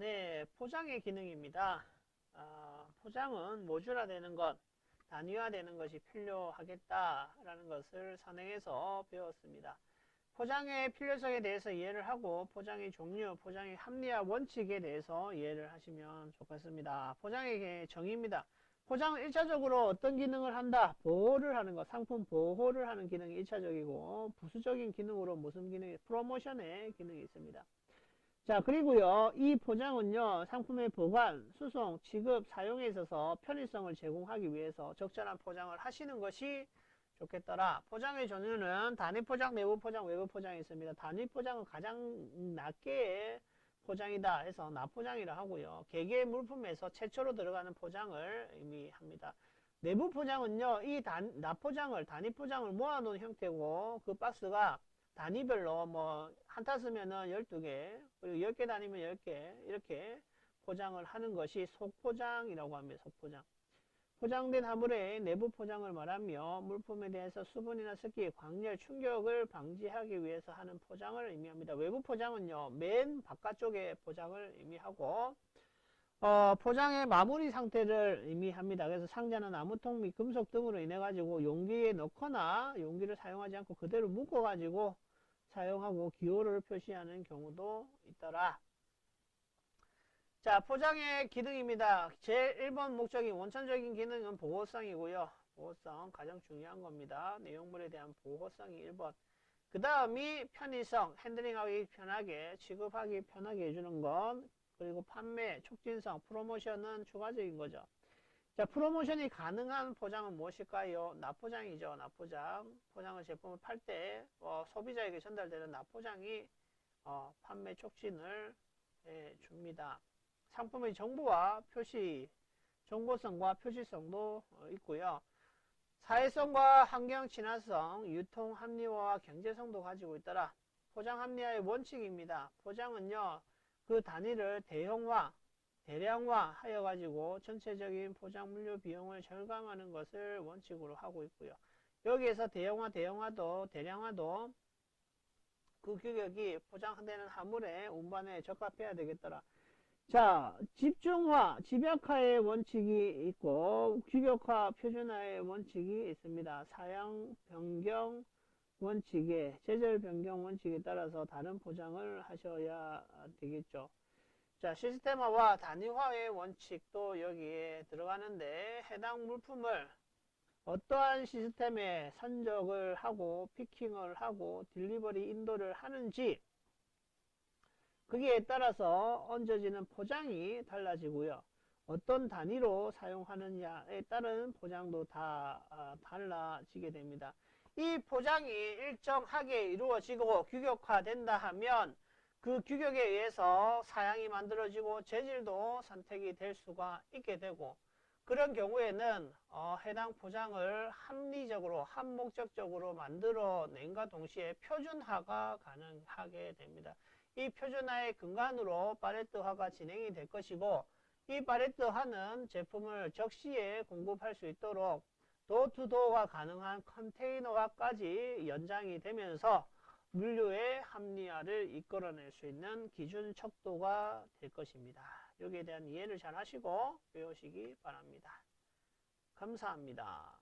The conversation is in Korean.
네, 포장의 기능입니다. 아, 포장은 모듈화되는 것, 단위화되는 것이 필요하겠다라는 것을 선행해서 배웠습니다. 포장의 필요성에 대해서 이해를 하고 포장의 종류, 포장의 합리화 원칙에 대해서 이해를 하시면 좋겠습니다. 포장의 정의입니다. 포장은 1차적으로 어떤 기능을 한다? 보호를 하는 것, 상품 보호를 하는 기능이 1차적이고 부수적인 기능으로 무슨 기능이 프로모션의 기능이 있습니다. 자 그리고요 이 포장은요 상품의 보관, 수송, 지급, 사용에 있어서 편의성을 제공하기 위해서 적절한 포장을 하시는 것이 좋겠더라. 포장의 종류는 단위 포장, 내부 포장, 외부 포장이 있습니다. 단위 포장은 가장 낮게 포장이다 해서 납포장이라 하고요. 개개 물품에서 최초로 들어가는 포장을 의미합니다. 내부 포장은요, 이 단, 납포장을, 단위 포장을 모아놓은 형태고, 그 박스가 단위별로 뭐, 한타 쓰면은 12개, 그리고 10개 단위면 10개, 이렇게 포장을 하는 것이 속포장이라고 합니다. 속포장. 포장된 화물의 내부 포장을 말하며 물품에 대해서 수분이나 습기, 광열, 충격을 방지하기 위해서 하는 포장을 의미합니다. 외부 포장은요, 맨 바깥쪽에 포장을 의미하고, 어, 포장의 마무리 상태를 의미합니다. 그래서 상자는 나무통 및 금속 등으로 인해 가지고 용기에 넣거나 용기를 사용하지 않고 그대로 묶어 가지고 사용하고 기호를 표시하는 경우도 있더라. 자, 포장의 기능입니다. 제1번 목적인 원천적인 기능은 보호성이고요. 보호성 가장 중요한 겁니다. 내용물에 대한 보호성이 1번. 그 다음이 편의성, 핸들링하기 편하게, 취급하기 편하게 해주는 것. 그리고 판매, 촉진성, 프로모션은 추가적인 거죠. 자, 프로모션이 가능한 포장은 무엇일까요? 납포장이죠. 납포장. 포장을 제품을 팔 때, 어, 소비자에게 전달되는 납포장이, 어, 판매 촉진을 해 줍니다. 상품의 정보와 표시, 정보성과 표시성도 어, 있고요. 사회성과 환경 친화성, 유통 합리화와 경제성도 가지고 있더라. 포장 합리화의 원칙입니다. 포장은요, 그 단위를 대형화, 대량화 하여 가지고 전체적인 포장 물류 비용을 절감하는 것을 원칙으로 하고 있고요. 여기에서 대형화, 대형화도, 대량화도 그 규격이 포장되는 화물의 운반에 적합해야 되겠더라. 자, 집중화, 집약화의 원칙이 있고 규격화, 표준화의 원칙이 있습니다. 사양 변경 원칙에 제절 변경 원칙에 따라서 다른 포장을 하셔야 되겠죠. 자, 시스템화와 단위화의 원칙도 여기에 들어가는데 해당 물품을 어떠한 시스템에 선적을 하고 피킹을 하고 딜리버리 인도를 하는지 거기에 따라서 얹어지는 포장이 달라지고요. 어떤 단위로 사용하느냐에 따른 포장도 다 아, 달라지게 됩니다. 이 포장이 일정하게 이루어지고 규격화된다 하면 그 규격에 의해서 사양이 만들어지고 재질도 선택이 될 수가 있게 되고 그런 경우에는 어, 해당 포장을 합리적으로 한목적적으로 만들어낸과 동시에 표준화가 가능하게 됩니다. 이 표준화의 근간으로 파레트화가 진행이 될 것이고 이 파레트화는 제품을 적시에 공급할 수 있도록 도투도어가 가능한 컨테이너화까지 연장이 되면서 물류의 합리화를 이끌어낼 수 있는 기준 척도가 될 것입니다. 여기에 대한 이해를 잘 하시고 배우시기 바랍니다. 감사합니다.